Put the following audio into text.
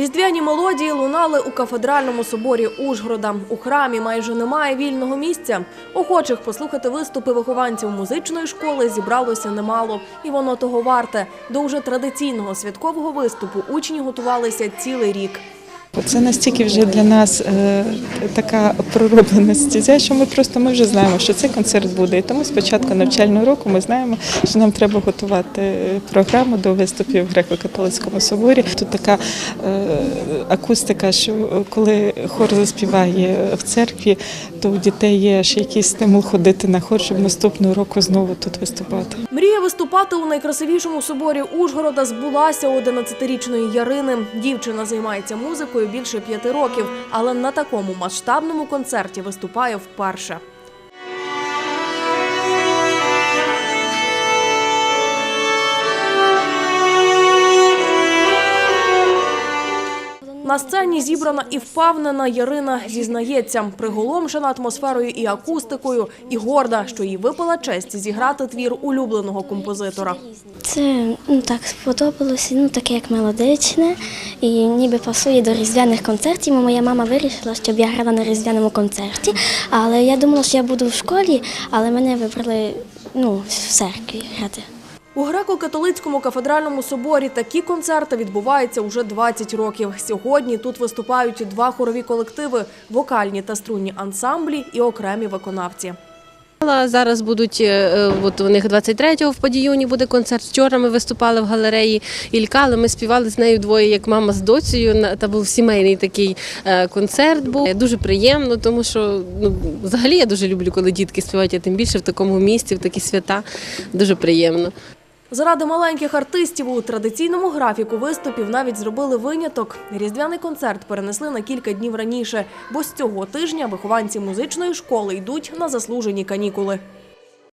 Різдвяні мелодії лунали у кафедральному соборі Ужгорода. У храмі майже немає вільного місця. Охочих послухати виступи вихованців музичної школи зібралося немало, і воно того варте. До уже традиційного святкового виступу учні готувалися цілий рік. Це настільки вже для нас е, така пророблена стезя, що ми просто ми вже знаємо, що цей концерт буде. І тому з початку навчального року ми знаємо, що нам треба готувати е, програму до виступів в греко-католицькому соборі. Тут така е, акустика, що коли хор заспіває в церкві, то у дітей є ще якийсь стимул ходити на хор, щоб наступного року знову тут виступати. Мрія виступати у найкрасивішому соборі Ужгорода збулася у 11-річної Ярини. Дівчина займається музикою більше п'яти років, але на такому масштабному концерті виступає вперше. На сцені зібрана і впевнена Ярина зізнається, приголомшена атмосферою і акустикою, і горда, що їй випала честь зіграти твір улюбленого композитора. Це ну, так сподобалося, ну таке як мелодичне і ніби пасує до різдвяних концертів. Моя мама вирішила, щоб я грала на різдвяному концерті. Але я думала, що я буду в школі, але мене вибрали ну, в церкві грати. У греко-католицькому кафедральному соборі такі концерти відбуваються уже 20 років. Сьогодні тут виступають два хорові колективи – вокальні та струнні ансамблі і окремі виконавці. Зараз будуть е, е, от у них 23-го в Падіюні буде концерт. Вчора ми виступали в галереї Ілька, але ми співали з нею двоє, як мама з доцею. Та був сімейний такий е, концерт. Був дуже приємно, тому що ну взагалі я дуже люблю, коли дітки співають, а тим більше в такому місці, в такі свята. Дуже приємно. Заради маленьких артистів у традиційному графіку виступів навіть зробили виняток. Різдвяний концерт перенесли на кілька днів раніше, бо з цього тижня вихованці музичної школи йдуть на заслужені канікули.